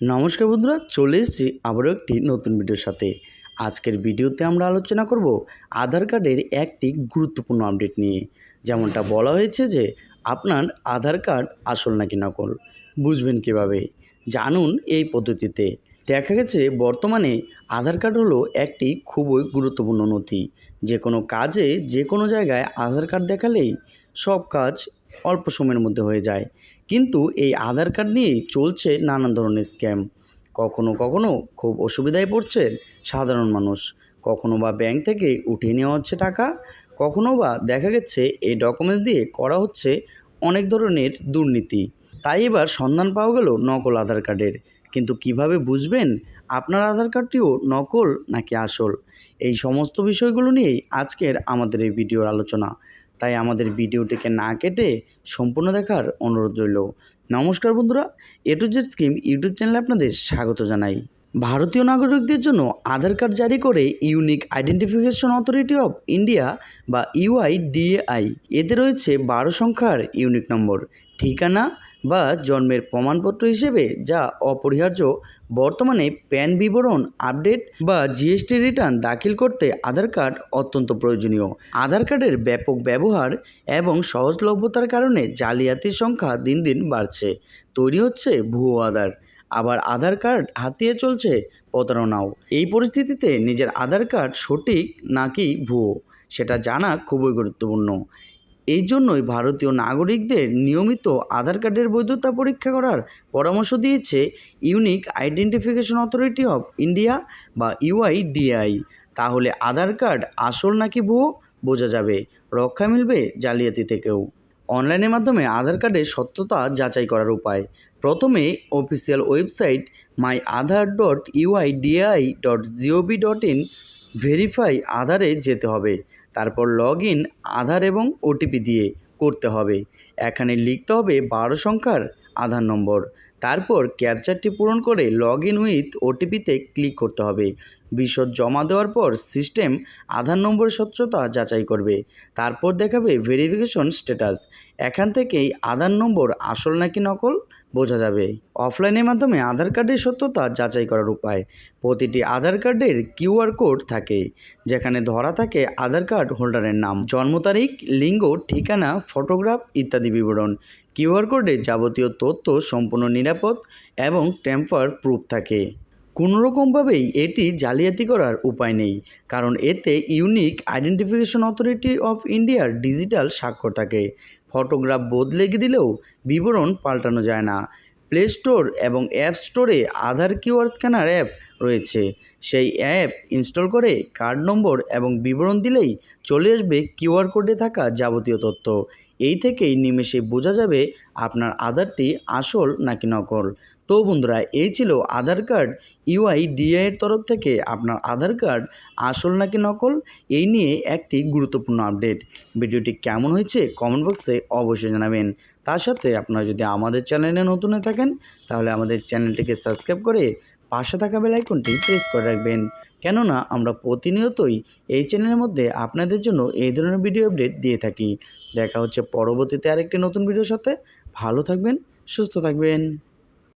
নমস্কার বন্ধুরা, চলে এসেছি আবারও একটি নতুন ভিডিওর সাথে। আজকের ভিডিওতে আমরা আলোচনা করব আধার কার্ডের একটি গুরুত্বপূর্ণ আপডেট নিয়ে। যেমনটা বলা হয়েছে যে, আপনার আধার কার্ড আসল নাকি নকল? বুঝবেন কীভাবে? জানুন এই পদ্ধতিতে। দেখা গেছে, বর্তমানে আধার কার্ড হলো একটি খুবই গুরুত্বপূর্ণ নথি। যে কোনো কাজে যে কোনো জায়গায় আধার কার্ড দেখালেই সব কাজ অল্প সময়ের মধ্যে হয়ে যায়। কিন্তু এই আধার কার্ড নিয়েই চলছে নানান ধরনের স্ক্যাম। কখনো কখনো খুব অসুবিধায় পড়ছে সাধারণ মানুষ। কখনো বা ব্যাংক থেকে উঠিয়ে নেওয়া হচ্ছে টাকা, কখনো বা দেখা গেছে এই ডকুমেন্টস দিয়ে করা হচ্ছে অনেক ধরনের দুর্নীতি। তাই এবার সন্ধান পাওয়া গেল নকল আধার কার্ডের। কিন্তু কীভাবে বুঝবেন আপনার আধার কার্ডটিও নকল নাকি আসল? এই সমস্ত বিষয়গুলো নিয়েই আজকের আমাদের এই ভিডিওর আলোচনা। তাই আমাদের ভিডিওটিকে না কেটে সম্পূর্ণ দেখার অনুরোধ রইল। নমস্কার বন্ধুরা A to Z scheme YouTube চ্যানেলে আপনাদের স্বাগত জানাই। ভারতীয় নাগরিকদের জন্য আধার কার্ড জারি করে unique identification authority of India বা ইউআইডিএআই। এতে রয়েছে বারো সংখ্যার ইউনিক নম্বর, ঠিকানা বা জন্মের প্রমাণপত্র হিসেবে যা অপরিহার্য। বর্তমানে প্যান বিবরণ, আপডেট বা জিএসটি রিটার্ন দাখিল করতে আধার কার্ড অত্যন্ত প্রয়োজনীয়। আধার কার্ডের ব্যাপক ব্যবহার এবং সহজলভ্যতার কারণে জালিয়াতির সংখ্যা দিন দিন বাড়ছে। তৈরি হচ্ছে ভুয়ো আধার। আবার আধার কার্ড হাতিয়ে চলছে প্রতারণাও। এই পরিস্থিতিতে নিজের আধার কার্ড সঠিক নাকি ভুয়ো, সেটা জানা খুবই গুরুত্বপূর্ণ। এই জন্যই ভারতীয় নাগরিকদের নিয়মিত আধার কার্ডের বৈধতা পরীক্ষা করার পরামর্শ দিয়েছে unique identification authority of India বা ইউআইডিআই। তাহলে আধার কার্ড আসল নাকি ভুয়ো, বোঝা যাবে। রক্ষা মিলবে জালিয়াতি থেকেও। অনলাইনের মাধ্যমে আধার কার্ডের সত্যতা যাচাই করার উপায়। প্রথমে official website my Aadhaar dot UIDAI dot GOV dot in verify আধারে যেতে হবে। তারপর লগ ইন আধার এবং ওটিপি দিয়ে করতে হবে। এখানে লিখতে হবে বারো সংখ্যার আধার নম্বর। তারপর ক্যাপচারটি পূরণ করে লগ ইন উইথ ওটিপিতে ক্লিক করতে হবে। বিশদ জমা দেওয়ার পর সিস্টেম আধার নম্বরের স্বচ্ছতা যাচাই করবে। তারপর দেখাবে ভেরিফিকেশন স্ট্যাটাস। এখান থেকেই আধার নম্বর আসল নাকি নকল? বোঝা যাবে। অফলাইনের মাধ্যমে আধার কার্ডের সত্যতা যাচাই করার উপায়। প্রতিটি আধার কার্ডের কিউআর কোড থাকে, যেখানে ধরা থাকে আধার কার্ড হোল্ডারের নাম, জন্ম তারিখ, লিঙ্গ, ঠিকানা, ফটোগ্রাফ ইত্যাদি বিবরণ। কিউআর কোডে যাবতীয় তথ্য সম্পূর্ণ নিরাপদ এবং ট্যাম্পার প্রুফ থাকে। কোনোরকমভাবেই এটি জালিয়াতি করার উপায় নেই, কারণ এতে ইউনিক আইডেন্টিফিকেশন অথরিটি অফ ইন্ডিয়ার ডিজিটাল স্বাক্ষর থাকে। ফটোগ্রাফ বদলে দিলেও বিবরণ পাল্টানো যায় না। প্লে স্টোর এবং অ্যাপ স্টোরে আধার কিউআর স্ক্যানার অ্যাপ রয়েছে। সেই অ্যাপ ইনস্টল করে কার্ড নম্বর এবং বিবরণ দিলেই চলে আসবে কিউআর কোডে থাকা যাবতীয় তথ্য। এই থেকেই নিমেষে বোঝা যাবে আপনার আধারটি আসল নাকি নকল। তো বন্ধুরা, এই ছিল আধার কার্ড ইউআইডিআই এর তরফ থেকে আপনার আধার কার্ড আসল নাকি নকল? এই নিয়ে একটি গুরুত্বপূর্ণ আপডেট। ভিডিওটি কেমন হয়েছে? কমেন্ট বক্সে অবশ্যই জানাবেন। তার সাথে আপনারা যদি আমাদের চ্যানেলে নতুন হয়ে থাকেন, তাহলে আমাদের চ্যানেলটিকে সাবস্ক্রাইব করে পাশে থাকা বেল আইকনটি প্রেস করে রাখবেন। কেননা আমরা প্রতিনিয়তই এই চ্যানেলের মধ্যে আপনাদের জন্য এই ধরনের ভিডিও আপডেট দিয়ে থাকি। দেখা হচ্ছে পরবর্তীতে আরেকটি নতুন ভিডিওর সাথে। ভালো থাকবেন, সুস্থ থাকবেন।